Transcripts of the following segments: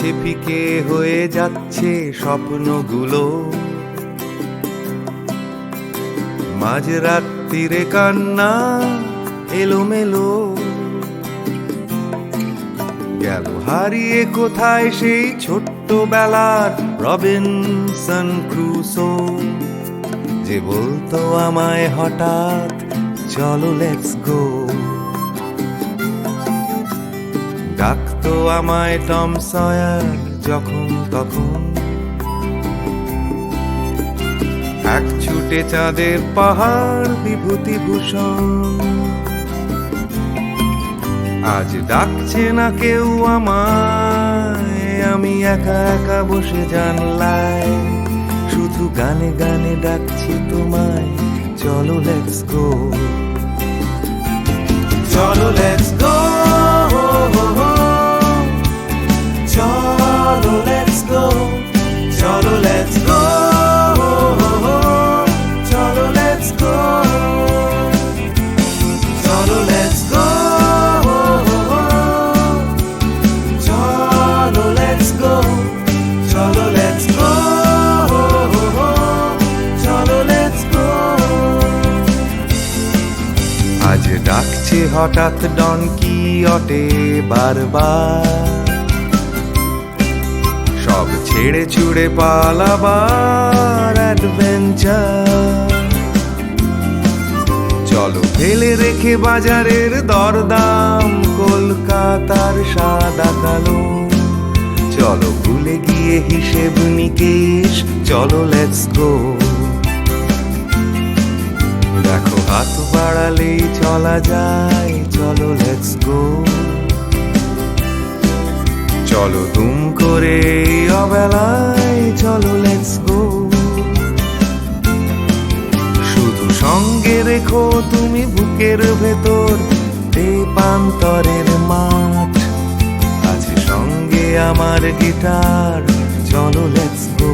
যাচ্ছে ফিকে হয়ে যাচ্ছে স্বপ্নগুলো। মাঝরাত্রিরে কান্না এলোমেলো। গেল হারিয়ে কোথায় সেই ছোট্ট বেলার রবিনসন ক্রুসো? যে বলতো আমায় হঠাৎ, চলো লেটস গো ডাকতো আমায় টম সয়ার যখন তখন। এক ছুটে চাঁদের পাহাড় বিভূতি ভূষণ। আজ ডাকছে না কেউ আমায়, আমি একা একা বসে জানলায়। শুধু গানে গানে ডাকছি তোমায়, চলো লেটস গো চলো লেটস গো চলো লেটস গো চলো লেটস গো ডাকছে হঠাৎ ডনকি অটে বারবার। ছেড়ে ছুড়ে পালাবার অ্যাডভেঞ্চার চলো ফেলে রেখে বাজারের দরদাম, কলকাতার সাদা কালো। চলো ভুলে গিয়ে হিসেব নিকেশ, চলো লেটস গো দেখো হাত বাড়ালেই চলা যায়, চলো লেটস গো চলো দুম করে অবেলায় চলো লেটস গো শুধু সঙ্গে রেখো তুমি বুকের ভেতর পান্তরের মাঠ। আছে সঙ্গে আমার গিটার চলো লেটস গো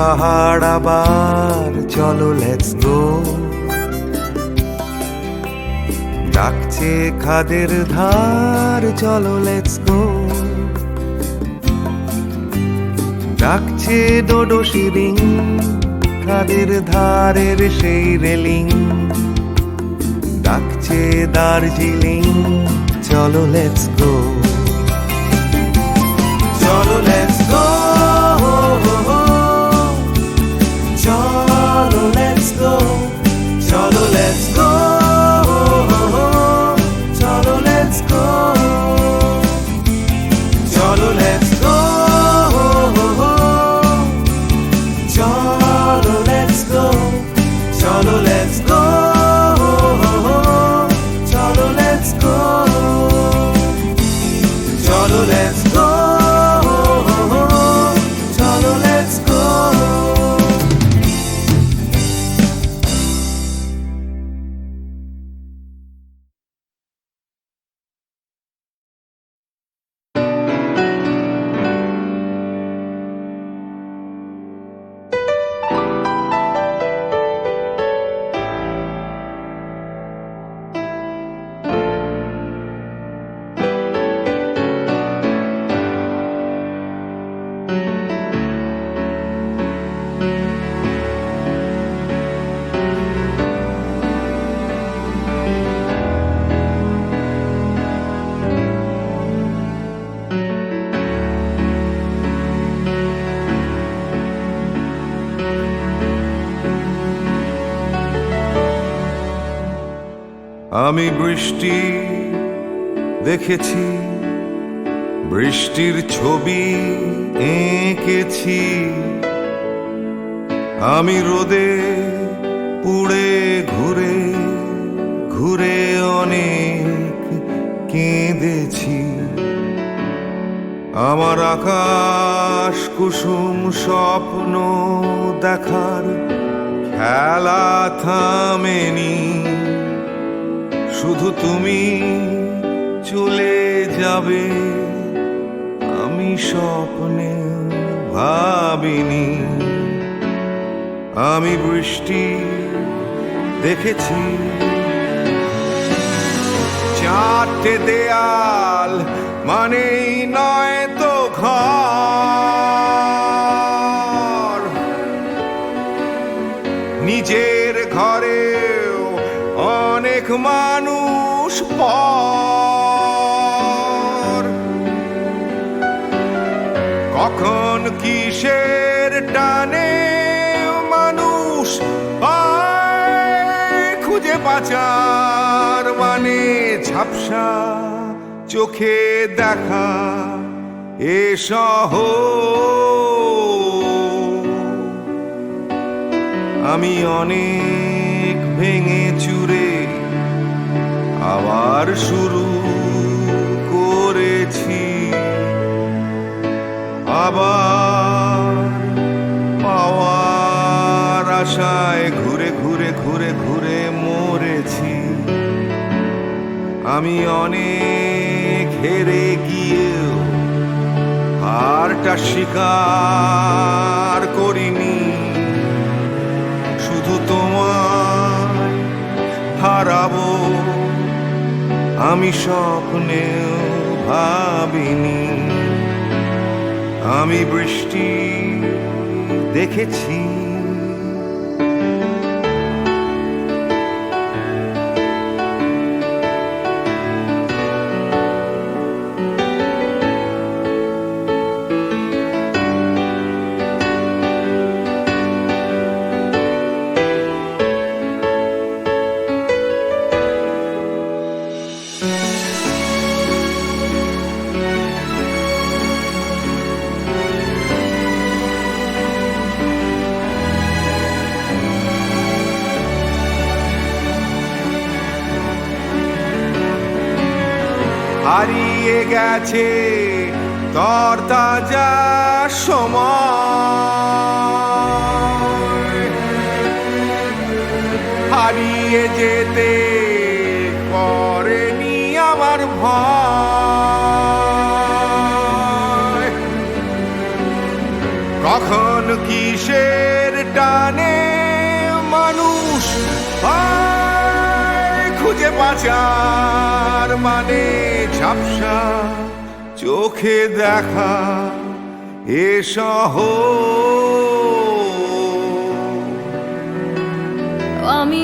পাহাড় আবার, চলো লেটস গো ডাকছে খাদের ধার, চলো লেটস গো ডাকছে ডোডো শিরিং খাদের ধারের সেই রেলিং। ডাকছে দার্জিলিং, চলো লেটস গো আমি বৃষ্টি দেখেছি, বৃষ্টির ছবি এঁকেছি। আমি রোদে পুড়ে ঘুরে ঘুরে অনেক কেঁদেছি। আমার আকাশ কুসুম স্বপ্ন দেখার খেলা থামেনি। শুধু তুমি চলে যাবে। আমি স্বপ্নে ভাবিনি। আমি বৃষ্টি দেখেছি। চারটে দেয়াল মানেই নয় তো ঘর। নিজের মানুষ পর কখন কিসের টানে মানুষ খুঁজে পাচার মানে ঝাপসা চোখে দেখা এ আমি অনেক ভেঙে আবার শুরু করেছি। আবার পাওয়ার আশায় ঘুরে ঘুরে ঘুরে ঘুরে মরেছি। আমি অনেক হেরে গিয়েও হারটা স্বীকার করিনি। শুধু তোমায় হারাবো আমি স্বপ্নেও ভাবিনি। আমি বৃষ্টি দেখেছি। গেছে তর তাজা সময়। হারিয়ে যেতে করেনি আমার ভয়। কখন কিসের টানে মানুষ খুঁজে পাচার মানে? ঝাপসা চোখে দেখা এ শহর আমি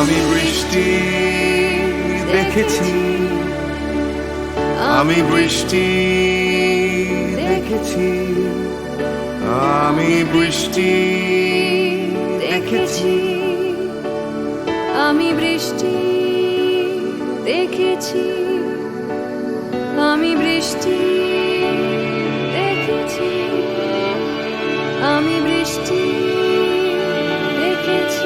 আমি বৃষ্টি দেখেছি। আমি বৃষ্টি দেখেছি। আমি বৃষ্টি দেখেছি। আমি বৃষ্টি দেখেছি। আমি বৃষ্টি দেখেছি। আমি বৃষ্টি দেখেছি।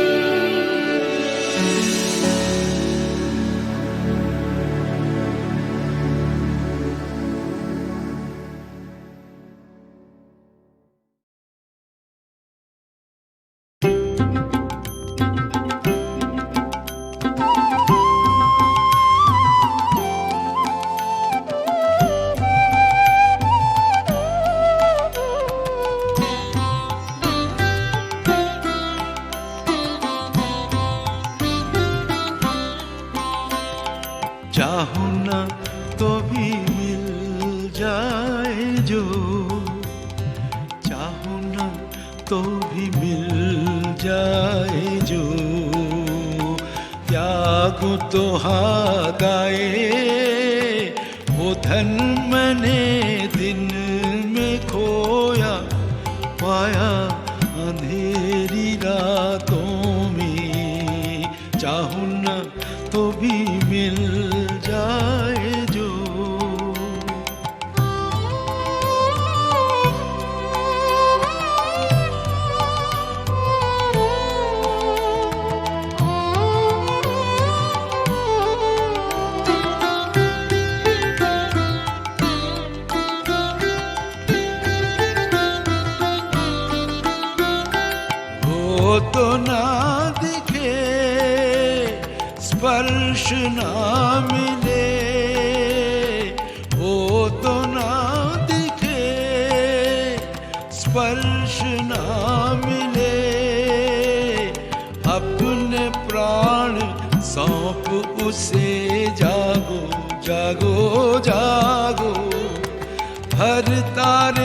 करता रे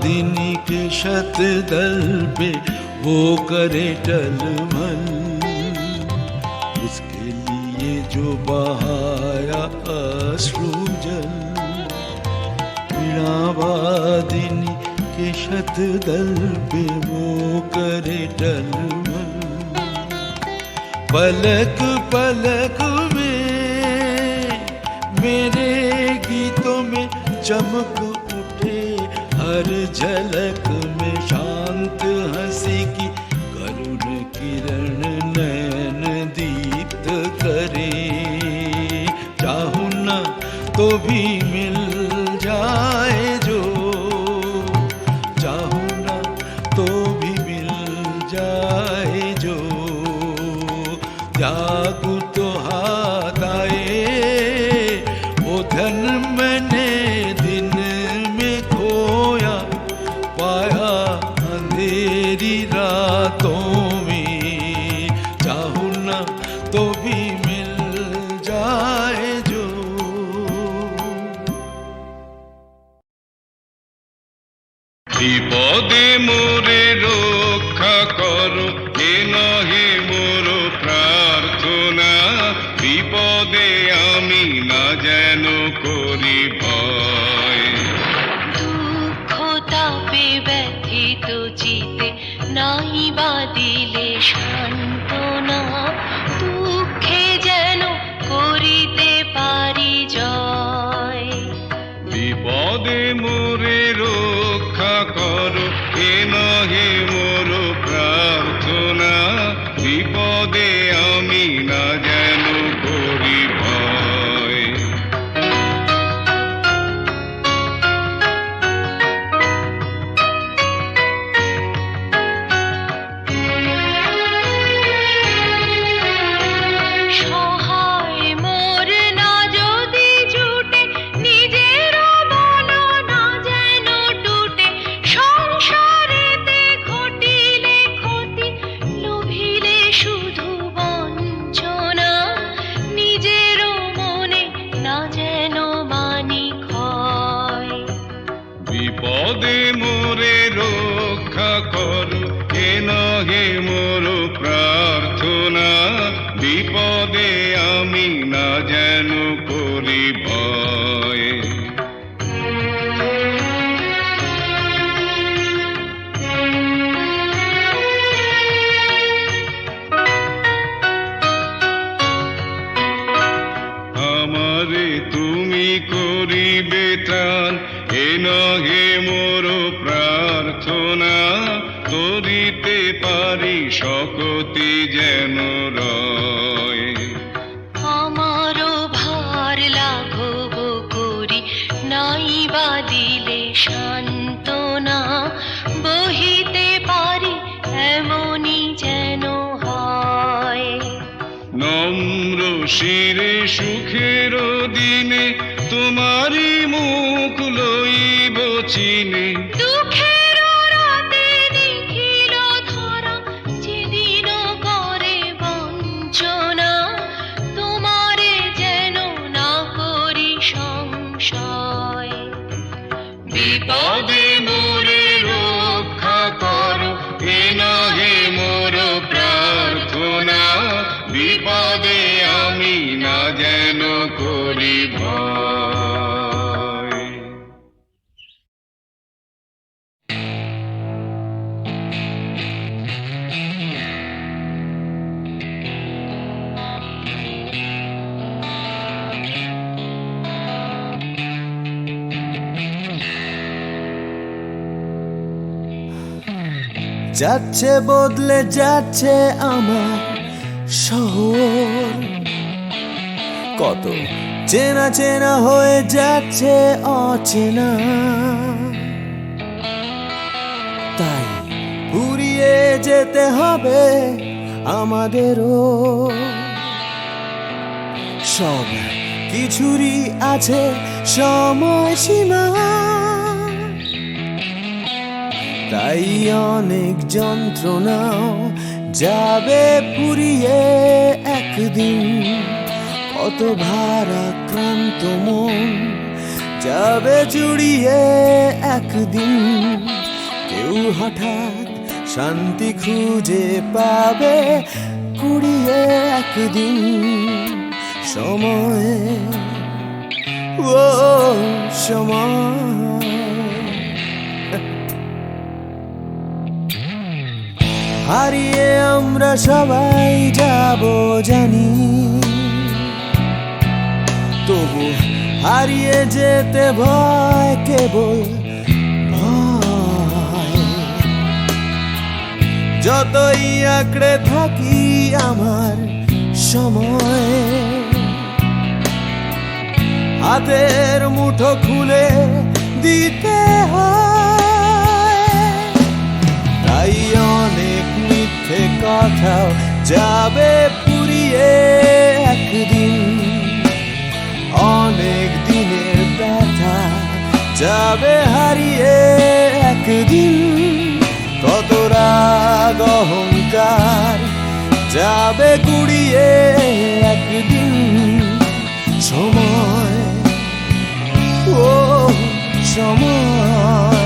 वादिनी के शत दल पे वो करे टलमल उसके लिए जो बहाया अश्रुजल वादिनी के शतदल पे वो करे टल मन। पलक पलक में, मेरे गीतों में चमक हर झलक में शांत हँसी की करुण किरण नयन दीप्त करे। चाहू ना तो भी মোরে রক্ষা করো, এ নহে মোর প্রার্থনা। বিপদে আমি না যেন করি ভয়। দুঃখ ব্যথিত চিতে নাই বা দিলে তুমি করিবে ত্রাণ। এ নহে মোর প্রার্থনা করিতে পারি শকতি যেন রয়। আমারও ভার লাঘব করি নাই বা দিলে সান্ত্বনা। বহিতে পারি এমনই যেন হয়। নম্র শিরে সুখের দিনে তোমারই মুখ লইব চিনে। দুঃখের রাতে দেখিল ধরা যেদিন করে বঞ্চনা তোমারে যেন না করি সংশয়। বিপদে যাচ্ছে, বদলে যাচ্ছে আমার শহর। কত চেনা চেনা হয়ে যাচ্ছে অচেনা। তাই ঘুরিয়ে যেতে হবে আমাদেরও। সব কিছুরই আছে সময়সীমা তাই অনেক যন্ত্রণাও যাবে পুরিয়ে একদিন। কত ভারাক্রান্ত মন যাবে জুড়িয়ে একদিন। কেউ হঠাৎ শান্তি খুঁজে পাবে কুড়িয়ে একদিন। সময়, ও সময়। হারিয়ে আমরা সবাই যাব জানি। তবু হারিয়ে যেতে ভয় কেবল যতই আঁকড়ে থাকি আমার সময়, হাতের মুঠো খুলে দিতে হয়। কথাও যাবে পুরিয়ে একদিন। অনেক দিনের ব্যথা যাবে হারিয়ে একদিন। কত রাগ অহংকার যাবে কুড়িয়ে একদিন। সময়, ও সময়।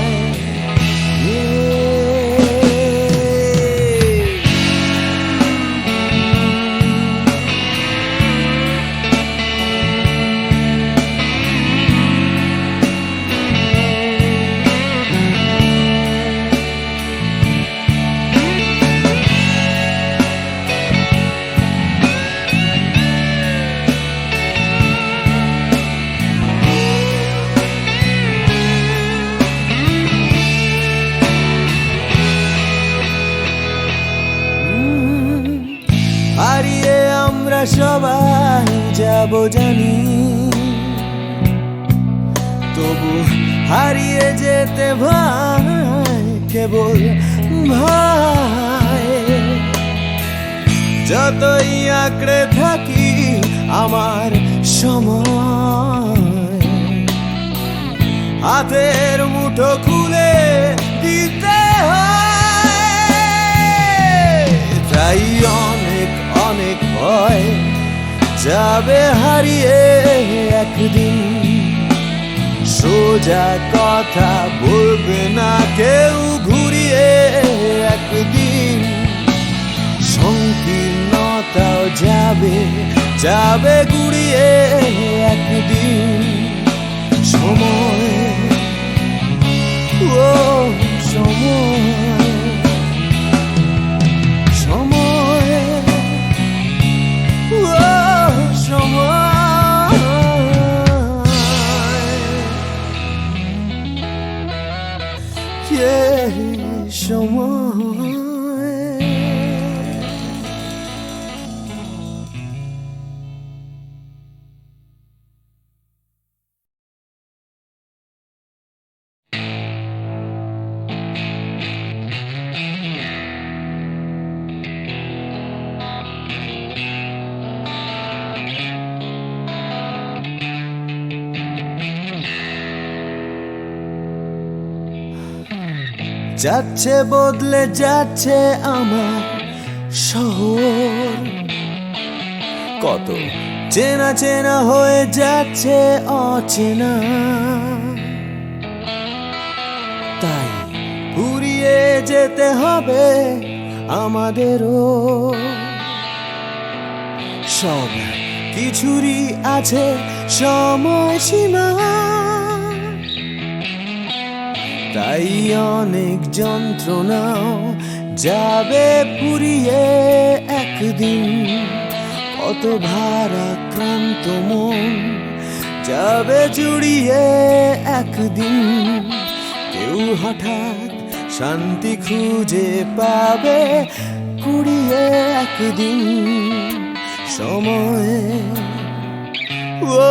সবাই যাব জানি। তবু হারিয়ে যেতে ভাই, কেবল ভাই। যতই আঁকড়ে থাকি আমার সময়, হাতের মুঠো খুলে দিতে হয়। তাই অনেক ভয়, যাবে হারিয়ে একদিন। সোজা কথা বলবে না কেউ ঘুরিয়ে একদিন। সংকীর্ণতাও যাবে যাবে গুড়িয়ে একদিন যাচ্ছে, বদলে যাচ্ছে আমার শহর। কত চেনা চেনা হয়ে যাচ্ছে অচেনা। তাই ঘুরিয়ে যেতে হবে আমাদেরও। সব কিছুরই আছে সময়সীমা তাই অনেক যন্ত্রণাও যাবে পুরিয়ে একদিন। কত ভারাক্রান্ত মন যাবে জুড়িয়ে একদিন। কেউ হঠাৎ শান্তি খুঁজে পাবে কুড়িয়ে একদিন। সময়, ও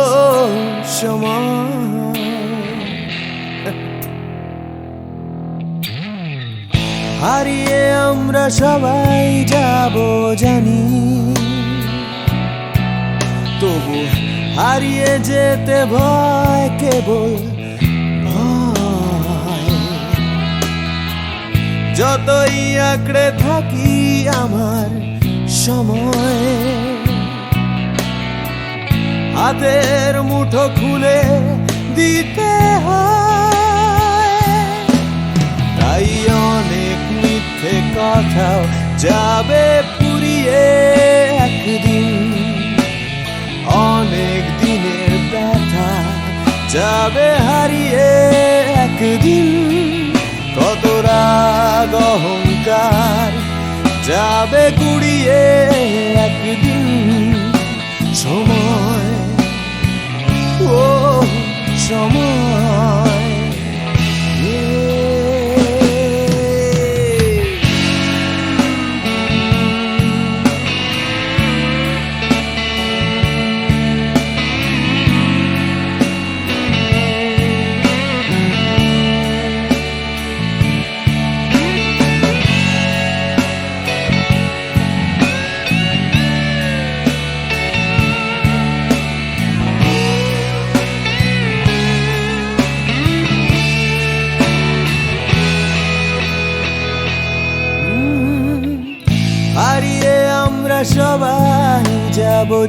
সময়। হারিয়ে আমরা সবাই যাব জানি। তবু হারিয়ে যেতে ভয়, কেবল যতই আঁকড়ে থাকি আমার সময়, হাতের মুঠো খুলে দিতে হয়। তাই মিথ্যে কথাও যাবে পুরিয়ে একদিন। অনেক দিনের ব্যথা যাবে হারিয়ে একদিন। কত রাগ অহংকার যাবে গুড়িয়ে একদিন। সময়, ও সময়।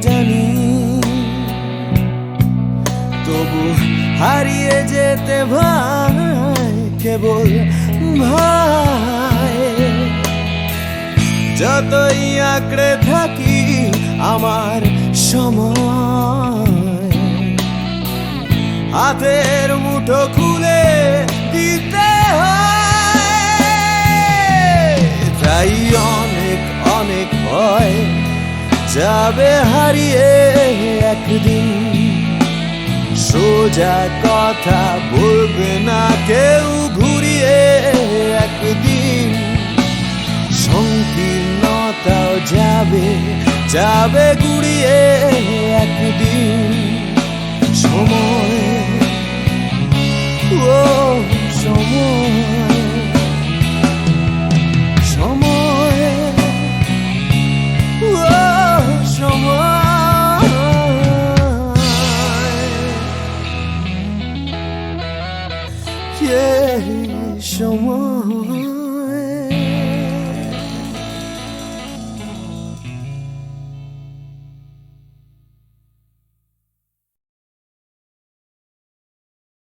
জানি। তবু হারিয়ে যেতে ভাই, কেবল ভাই। যতই আঁকড়ে থাকি আমার সময়, হাতের মুঠো খুলে দিতে হয়। তাই অনেক অনেক ভয় যাবে হারিয়ে একদিন। সোজা কথা বলবে না কেউ ঘুরিয়ে একদিন। সংকীর্ণতাও যাবে যাবে গুড়িয়ে একদিন। সময়, ও সময়। Yeah, সময়